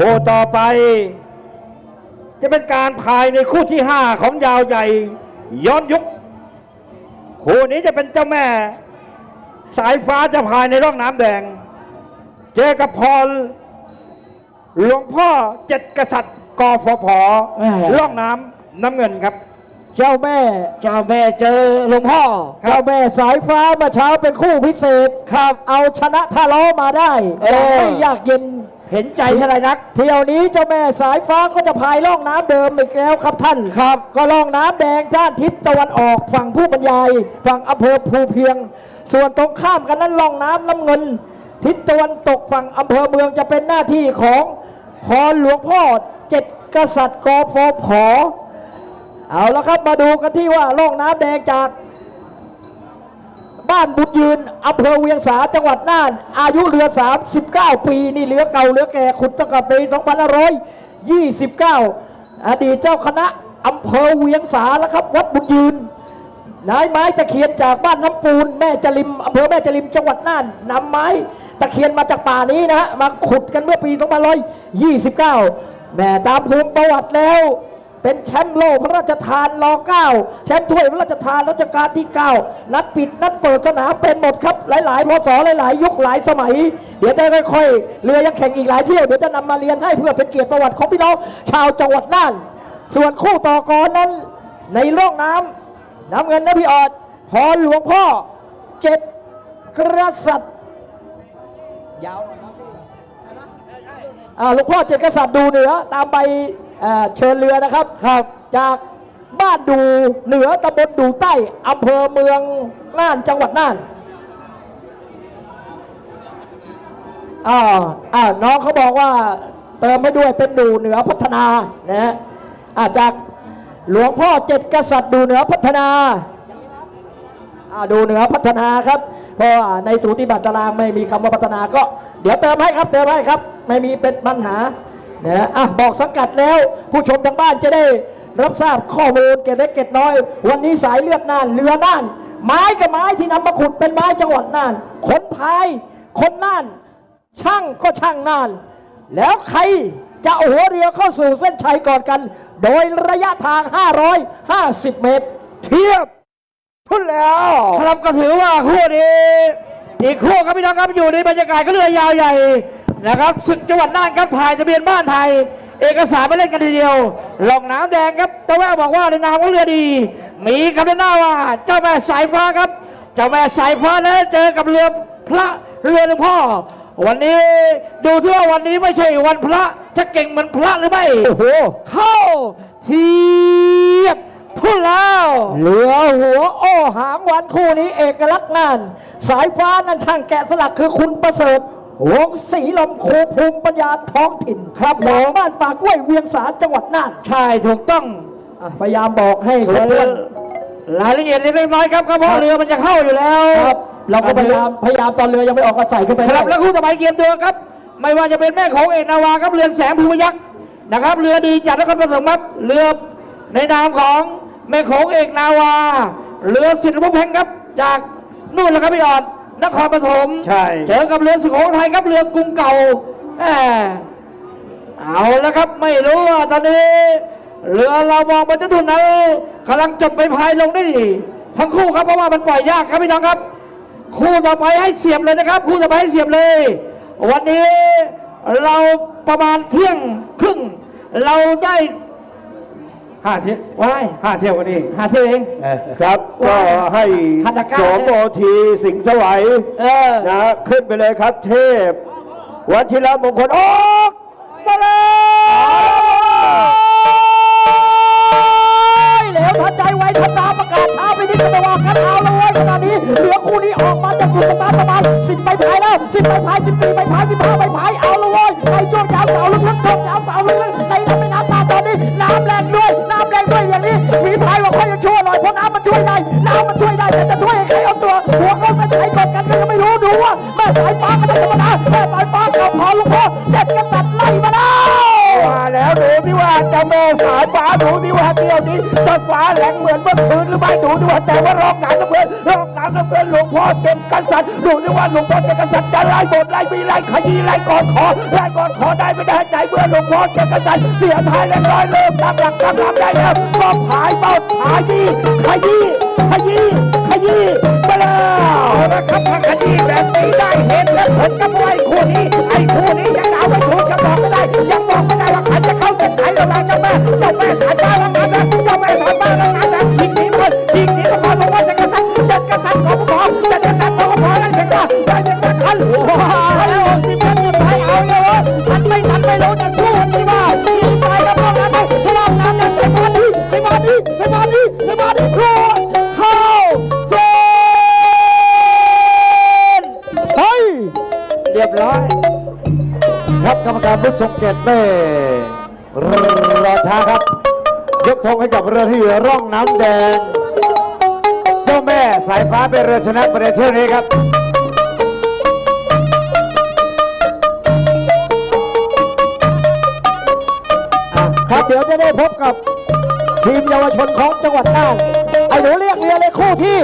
คู่ต่อไป จะเป็นการพายในคู่ที่ 5 ของยาวใหญ่ ย้อนยุค คู่นี้จะเป็นเจ้าแม่ สายฟ้าจะพายในร่องน้ำแดง เจอกับพรหลวงพ่อเจ็ดกษัตริย์กฟผแม่ร่องน้ำน้ำเงินครับ เจ้าแม่ เจ้าแม่เจอหลวงพ่อครับเจ้าแม่สายฟ้าเมื่อเช้าเป็นคู่พิเศษครับ เอาชนะท่าล้อมาได้เอออย่างไม่ยากเย็น เห็นใจเท่าไหรนัก เที่ยวนี้เจ้าแม่สายฟ้าก็จะพายล่องน้ำเดิมอีกแล้วครับท่านครับ ก็ล่องน้ำแดงด้านทิศตะวันออกฝั่งผู้บรรยาย ฝั่งอำเภอภูเพียง ส่วนตรงข้ามกันนั้นล่องน้ำน้ำเงิน ทิศตะวันตกฝั่งอำเภอเมืองจะเป็นหน้าที่ของพรหลวงพ่อเจ็ดกษัตริย์กฟผ เอาละครับมาดูกันที่ว่าล่องน้ำแดงจาก บ้านบุญยืนอำเภอเวียงสาจังหวัดน่าน อายุเรือ 39 ปี นี่เรือเก่าเรือแก่ขุดตั้งแต่ปี2529 อดีตเจ้าคณะอำเภอเวียงสาแล้วครับ วัดบุญยืนนายไม้ตะเคียนจากบ้านน้ำปูนแม่จริมอำเภอแม่จริมจังหวัดน่านนำไม้ตะเคียนมาจากป่านี้นะฮะมาขุดกันเมื่อปี2529แม่ตามภูมิประวัติแล้ว เป็นแชมป์โลกพระราชทานร9แชมป์ถ้วยพระราชทานรัชกาลที่ 9 นัดปิดนัดเปิดสนามเป็นหมดครับ หลายๆพศหลายๆ ยุคหลายสมัย เดี๋ยวจะค่อยๆ เรือยังแข่งอีกหลายเที่ยว เดี๋ยวจะนำมาเรียนให้เพื่อเป็นเกียรติประวัติของพี่น้องชาวจังหวัดน่าน ส่วนคู่ต่อกรนั้นในร่องน้ำน้ำเงินนะพี่ออดพรหลวงพ่อเจ็ดกษัตริย์ยาวหน่อยนะพี่อ่าหลวงพ่อเจ็ดกษัตริย์ดูเหนือตามไป เอ่อเชิญเรือนะครับ ครับ จากบ้านดูเหนือตำบลดูใต้อำเภอเมืองน่านจังหวัดน่านอ่าอ่าน้องเขาบอกว่าเติมให้ด้วยเป็นดูเหนือพัฒนานะฮะอ่าจากหลวงพ่อเจ็ดกษัตริย์ดูเหนือพัฒนาอ่าดูเหนือพัฒนาครับเพราะว่าในสูติบัตรตารางไม่มีคำว่าพัฒนาก็ เดี๋ยวเติมให้ครับเติมให้ครับ ไม่มีเป็นปัญหา นะอะบอกสังกัดแล้ว ผู้ชมทางบ้านจะได้รับทราบข้อมูลเกร็ดเล็กเกร็ดน้อย วันนี้สายเลือดน่านเรือน่าน ไม้กับไม้ที่นำมาขุดเป็นไม้จังหวัดน่านคนพายคนน่าน ช่างก็ช่างน่าน แล้วใครจะเอาหัวเรือเข้าสู่เส้นชัยก่อนกัน โดยระยะทาง 550 เมตร เทียบพุ่นแล้วครับก็ถือว่าคู่นี้อีกคู่ครับพี่น้องครับอยู่ในบรรยากาศก็เรือยาวใหญ่ นะครับศึกจังหวัดน่านครับถ่ายทะเบียนบ้านไทย เอกสารไม่เล่นกันทีเดียวหลองน้ำแดงครับตะแววบอกว่าในนามของเรือดี มีคำแนะนำว่าเจ้าแม่สายฟ้าครับ เจ้าแม่สายฟ้านั้นเจอกับเรือพระเรือหลวงพ่อ วันนี้ดูที่ว่าวันนี้ไม่ใช่วันพระจะเก่งเหมือนพระหรือไม่โอ้โหเข้าเทียบทุ่นแล้วเรือหัวโอ้หางวันคู่นี้เอกลักษณ์น่านสายฟ้านั้นช่างแกะสลักคือคุณประเสริฐ วงศรีลมครูภูมิปัญญาท้องถิ่นครับผมบ้านป่ากล้วยเวียงสาจังหวัดน่านใช่ถูกต้องอะพยายามบอกให้ส่วนเพื่อนรายละเอียดเล็กๆน้อยๆครับก็เพราะเรือมันจะเข้าอยู่แล้วครับ เราก็พยายามพยายามตอนเรือยังไม่ออกก็ใส่ขึ้นไปครับได้แล้วคู่ต่อไปเกมเดือครับ ไม่ว่าจะเป็นแม่ของเอกนาวาครับเรือนแสงภูพยักษ์นะครับ เรือดีจัดนครปฐมครับเรือในนามของแม่ของเอกนาวา เรือสิทธิภพแห่งครับจากนู่นแหละครับพี่ออด นครปฐมใช่ เจอกับเรือสุโขทัยครับเรือกรุงเก่าแหมเอาแล้วครับไม่รู้ว่าตอนนี้เรือเรามองไปที่ทุนนั้นกำลังจบไปพายลงได้ทั้งคู่ครับเพราะว่ามันปล่อยยากครับพี่น้องครับ คู่ต่อไปให้เสียบเลยนะครับ คู่ต่อไปให้เสียบเลย วันนี้เราประมาณเที่ยงครึ่งเราได้ ห้าเที่ยวว้ายห้าเที่ยวกันนี่หาเที่ยวเองครับ ก็ให้ขัดตะกร้าสองโอทีสิงห์สวัยเออ นะขึ้นไปเลยครับ เทพวัชิระมงคลออกมาเลยเหลวทันใจไวทันตาประกาศช้าไปนิดก็ไม่ว่ากันเอาละเว้ยขณะนี้เรือคู่นี้ออกมาจากจุดสตาร์ทประมาณสิบใบพายแล้วสิบใบพายสิบสี่ใบพายสิบห้าใบพายเอาำมันช่วยได้แต่จะช่วยให้ใครเอาตัวหัวเขาจะไหนก่อดกันก็ไม่รู้ดูว่าแม่สายฟ้าก็ไม่ธรรมดา ดูดิว่าเดียวนี้เจ้าฟ้าแหลงเหมือนเมื่อคืนหรือไม่ดูดิว่าแต่ว่ารองน้ำน้ำเงินรองน้ำน้ำเงินหลวงพ่อเจ็บกันสัตว์ดูดิว่าหลวงพ่อเจ็บกันสัตว์จะไล่บทไล่มีไล่ขยี้ไล่กอดคอไล่กอดคอได้ไม่ได้ไหนเมื่อหลวงพ่อเจ็บกันสัตว์เสียท้ายเล็กน้อยเริ่มตั้งหลักตั้งลำได้แล้วก็ผายเบ้าผายดีขยี้ขยี้ขยี้ไปแล้วนะครับถ้าคดีแบบนี้ได้เห็นและผลกับไอ้ จะกระสันของพอแล้วเด็กว่าได้เด็กว่าทันโอ้โหแล้วสิบเอ็ดสุดท้ายเอาเลยวะทันไม่ทันไม่รู้จะสู้ที่บ้านยิงไปกับรองน้ำไปรองน้ำเนี่ยสมาดีไปมาดีไปมาดีไปมาดีครัวเข้าเส้นใช่เรียบร้อย ครับกรรมการผู้ทรงเกียรติไม่รอช้าครับ ยกธงให้กับเรือที่ร่องน้ำแดง สายฟ้าเป็นเรือชนะประเด็นเที่ยวนี้ครับครับเดี๋ยวจะได้พบกับทีมเยาวชนของจังหวัดน่านไอ้หนูเรียกเรือเลยคู่ที่